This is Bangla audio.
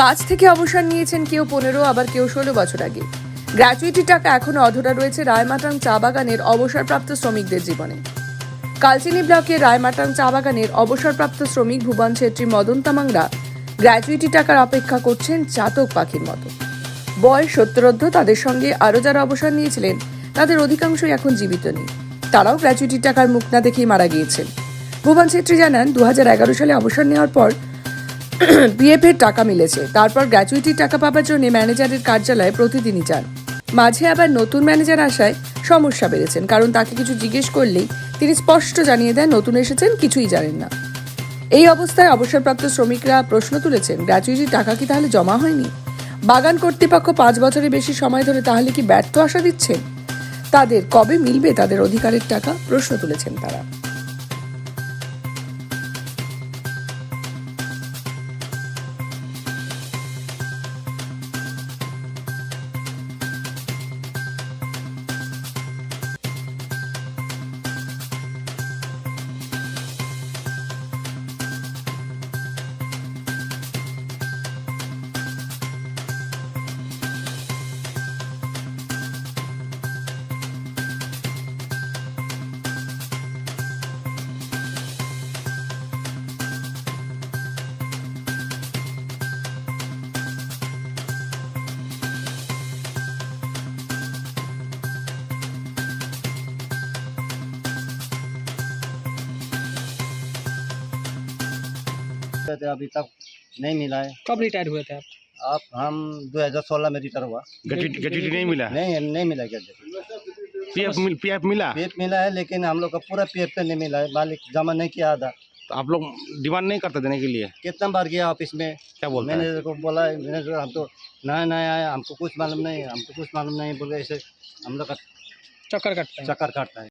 কাজ থেকে অবসর নিয়েছেন কেউ পনেরো, আবার কেউ ষোলো বছর আগে। গ্র্যাচুইটি টাকা এখনও অধরা রয়েছে রায়মাটাং চা বাগানের অবসরপ্রাপ্ত শ্রমিকদের জীবনে। কালচিনি ব্লকের রায়মাটাং চা বাগানের অবসরপ্রাপ্ত শ্রমিক ভুবন ছেত্রী মদন তামাংরা গ্র্যাচুইটি টাকার অপেক্ষা করছেন চাতক পাখির মতো। বয়স সত্তরোদ্ধ, তাদের সঙ্গে আরও যারা অবসর নিয়েছিলেন, তাদের অধিকাংশই এখন জীবিত নেই। তারাও গ্র্যাচুইটি টাকার মুখ না দেখেই মারা গিয়েছেন। ভুবন ছেত্রী জানান দু হাজার এগারো সালে অবসর নেওয়ার পর পিএফ এর টাকা মিলেছে। তারপর গ্র্যাচুইটির টাকা পাবার জন্য ম্যানেজারের কার্যালয়ে প্রতিদিনই যান। মাঝে আবার নতুন ম্যানেজার আসায় সমস্যা বেড়েছেন, কারণ তাকে কিছু জিজ্ঞেস করলেই তিনি স্পষ্ট জানিয়ে দেন, নতুন এসেছেন, কিছুই জানেন না। এই অবস্থায় অবসরপ্রাপ্ত শ্রমিকরা প্রশ্ন তুলেছেন, গ্র্যাচুইটির টাকা কি তাহলে জমা হয়নি? বাগান কর্তৃপক্ষ পাঁচ বছরের বেশি সময় ধরে তাহলে কি ব্যর্থ আশা দিচ্ছেন? তাদের কবে মিলবে তাদের অধিকারের টাকা? প্রশ্ন তুলেছেন তারা। थे अभी तक नहीं मिला है। कब रिटायर हुए थे आप? अब हम 2016 में रिटायर हुआ। ग्रेचुइटी ग्रेचुइटी नहीं मिला? नहीं नहीं मिला क्या पीएफ मिल पीएफ मिला? पीएफ मिला है लेकिन हम लोग का पूरा पीएफ पे नहीं मिला है। मालिक जमा नहीं किया आधा। तो आप लोग डिमांड नहीं करते देने के लिए? कितना बार गया ऑफ़िस में? क्या बोलते मैनेजर को बोला मैनेजर हम तो नया नया आया हमको कुछ मालूम नहीं हमको कुछ मालूम नहीं। बोले ऐसे हम लोग का चक्कर कटते हैं। चक्कर काटता है।